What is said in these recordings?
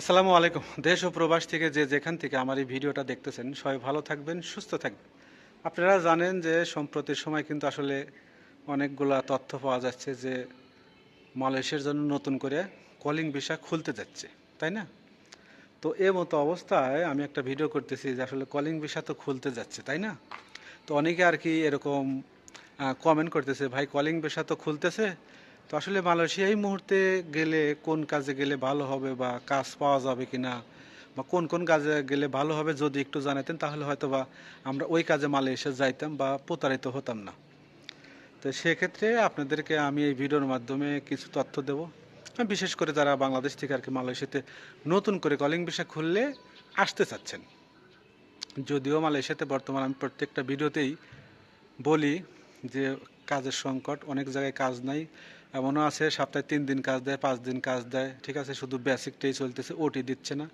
আসসালামু আলাইকুম। দেশ ও প্রবাস থেকে যে যেখান থেকে আমার এই ভিডিওটা দেখতেছেন, সবাই ভালো থাকবেন, সুস্থ থাকবেন। আপনারা জানেন যে সম্প্রতির সময় কিন্তু আসলে অনেকগুলা তথ্য পাওয়া যাচ্ছে যে মালয়েশিয়ার জন্য নতুন করে কলিং ভিসা খুলতে যাচ্ছে, তাই না? তো এ মতো অবস্থায় আমি একটা ভিডিও করতেছি যে আসলে কলিং ভিসা তো খুলতে যাচ্ছে, তাই না? তো অনেকে আর কি এরকম কমেন্ট করতেছে, ভাই, কলিং ভিসা তো খুলতেছে তো আসলে মালয়েশিয়া এই মুহূর্তে গেলে কোন কাজে গেলে ভালো হবে বা কাজ পাওয়া যাবে কিনা বা কোন কোন কাজে গেলে ভালো হবে যদি একটু জানাতেন, তাহলে হয়তো বা আমরা ওই কাজে মালয়েশিয়া যাইতাম বা প্রতারিত হতাম না। তো সেক্ষেত্রে আপনাদেরকে আমি এই ভিডিওর মাধ্যমে কিছু তথ্য দেব। বিশেষ করে যারা বাংলাদেশ থেকে আর কি মালয়েশিয়াতে নতুন করে কলিং ভিসা খুললে আসতে চাচ্ছেন। যদিও মালয়েশিয়াতে বর্তমান আমি প্রত্যেকটা ভিডিওতেই বলি যে কাজের সংকট, অনেক জায়গায় কাজ নাই। এমনও আছে, সপ্তাহে তিন দিন কাজ দেয়, পাঁচ দিন কাজ দেয়। ঠিক আছে, শুধু বেসিকটাই চলতেছে, ওটি দিচ্ছে না।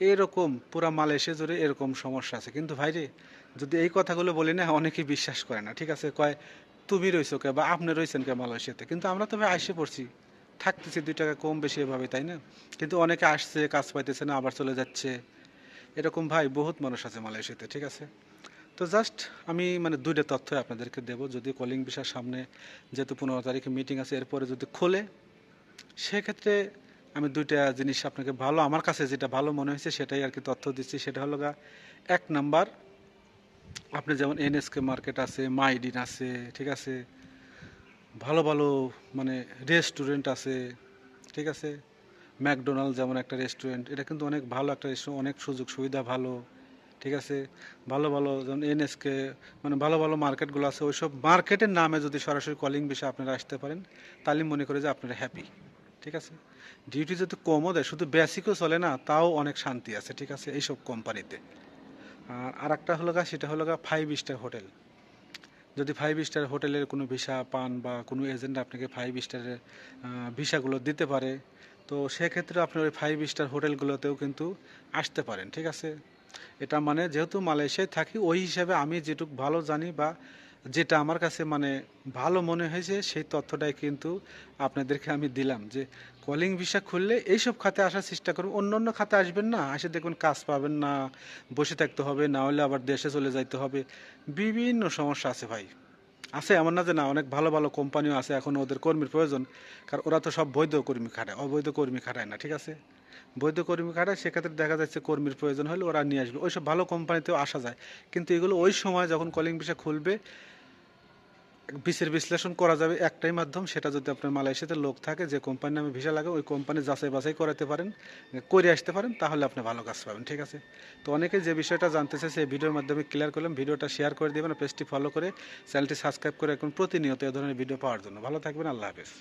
এরকম পুরা মালয়েশিয়া জুড়ে এরকম সমস্যা আছে। কিন্তু ভাইরে যদি এই কথাগুলো বলি না অনেকেই বিশ্বাস করে না। ঠিক আছে, কয়, তুমি রইছো কে বা আপনি রয়েছেন কে মালয়েশিয়াতে? কিন্তু আমরা তো ভাই আইসে পড়ছি। থাকতেছি দুই টাকা কম বেশি এভাবে, তাই না? কিন্তু অনেকে আসছে, কাজ পাইতেছে না, আবার চলে যাচ্ছে। এরকম ভাই বহুত মানুষ আছে মালয়েশিয়াতে, ঠিক আছে? তো জাস্ট আমি মানে দুইটা তথ্য আপনাদেরকে দেব। যদি কলিং বিষয়ের সামনে যেহেতু পনেরো তারিখে মিটিং আছে, এরপরে যদি খোলে, সেক্ষেত্রে আমি দুইটা জিনিস আপনাকে ভালো, আমার কাছে যেটা ভালো মনে হয়েছে সেটাই আর কি তথ্য দিচ্ছি। সেটা হলো গা, এক নাম্বার, আপনি যেমন এনএসকে মার্কেট আছে মাইডিন আছে, ঠিক আছে, ভালো ভালো মানে রেস্টুরেন্ট আছে, ঠিক আছে, ম্যাকডোনাল্ড যেমন একটা রেস্টুরেন্ট এটা কিন্তু অনেক ভালো একটা রেস্টুরেন্ট অনেক সুযোগ সুবিধা ভালো। ঠিক আছে? ভালো ভালো যেমন এনএসকে মানে ভালো ভালো মার্কেটগুলো আছে, ওইসব মার্কেটের নামে যদি সরাসরি কলিং বিষয়ে আপনারা আসতে পারেন, তাহলে মনে করে যে আপনারা হ্যাপি ঠিক আছে? ডিউটি যদি কমও দেয়, শুধু বেসিকও চলে না, তাও অনেক শান্তি আছে, ঠিক আছে? এইসব কোম্পানিতে আর আরেকটা হলো গা, সেটা হলো গা ফাইভ স্টার হোটেল যদি ফাইভ স্টার হোটেলের কোনো ভিসা পান বা কোনো এজেন্ট আপনাকে ফাইভ স্টারের ভিসাগুলো দিতে পারে, তো সেক্ষেত্রে আপনি ওই ফাইভ স্টার হোটেলগুলোতেও কিন্তু আসতে পারেন, ঠিক আছে? এটা মানে যেহেতু মালয়েশিয়ায় থাকি, ওই হিসাবে আমি যেটুক ভালো জানি বা যেটা আমার কাছে মানে ভালো মনে হয়েছে, সেই তথ্যটাই কিন্তু আপনাদেরকে আমি দিলাম যে কলিং ভিসা খুললে এইসব খাতে আসার চেষ্টা করুন। অন্য অন্য খাতে আসবেন না, আসে দেখুন কাজ পাবেন না, বসে থাকতে হবে, না হলে আবার দেশে চলে যাইতে হবে। বিভিন্ন সমস্যা আছে ভাই। আছে এমন না যে না, অনেক ভালো ভালো কোম্পানিও আছে, এখন ওদের কর্মীর প্রয়োজন। কারণ ওরা তো সব বৈধ কর্মী খাটায়, অবৈধ কর্মী খাটায় না, ঠিক আছে? বৈধ কর্মী খাটায়, সেক্ষেত্রে দেখা যাচ্ছে কর্মীর প্রয়োজন হলে ওরা নিয়ে আসবে। ওইসব ভালো কোম্পানিতেও আসা যায়। কিন্তু এগুলো ওই সময় যখন কলিং ভিসা খুলবে বিষের বিশ্লেষণ করা যাবে একটাই মাধ্যম, সেটা যদি আপনার মালয়েশিয়াতে লোক থাকে, যে কোম্পানি নামে ভিসা লাগে, ওই কোম্পানি যাচাই বাছাই করাতে পারেন করে আসতে পারেন, তাহলে আপনি ভালো কাজ পাবেন, ঠিক আছে? তো অনেকে যে বিষয়টা জানতে চাইছে, এই ভিডিওর মাধ্যমে ক্লিয়ার করলাম, ভিডিওটা শেয়ার করে দেবেন পেজটি ফলো করে চ্যানেলটি সাবস্ক্রাইব করে এখন প্রতিনিয়ত এ ধরনের ভিডিও পাওয়ার জন্য। ভালো থাকবেন, আল্লাহ হাফেজ।